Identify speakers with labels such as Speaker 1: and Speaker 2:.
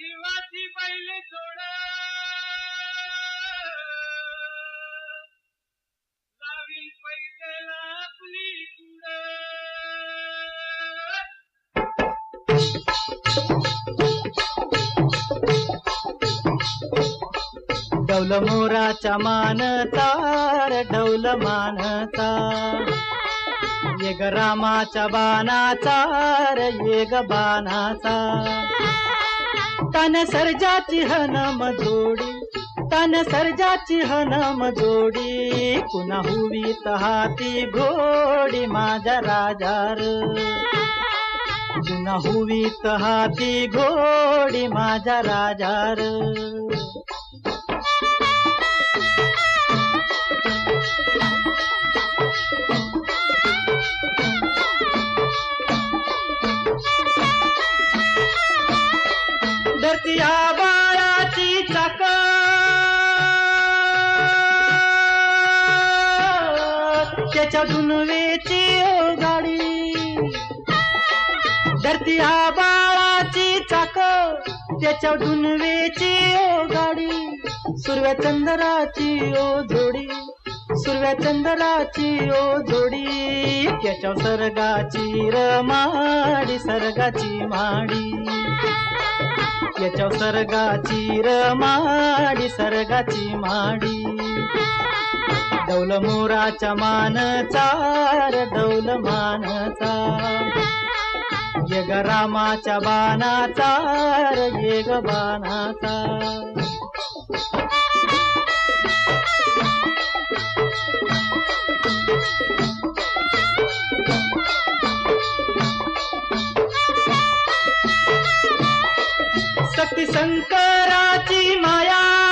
Speaker 1: जीवाची बैल जोड लावी पैदला आपली कुड
Speaker 2: डौल मोराच्या मानतार डौल मानता. येग ग रामाच्या बाणाचा र बाणाचा. तन सर्जाची हनम जोडी तन सर्जाची हनम जोडी पुन्हा हुवी हाती घोडी माझ्या राजार. पुन्हा हुवी हाती घोडी माझ्या राजार. या बाळाची चाक त्याच्या दुनवेची ओ गाडी धरती बाळाची चाक त्याच्या दुनवेची ओ गाडी सुरव्या चंद्राची ओ जोडी. सुरव्या चंद्राची ओ जोडी. त्याच्या सर्गाची रमाडी सर्गाची माडी. याच्या सर्गाची रमाडी सर्गाची माडी. दौल मोराच्या मानचा दौल डौल मानचा. यग रामाच्या बाणाचा र येग बाणाचा. सती शंकराची माया.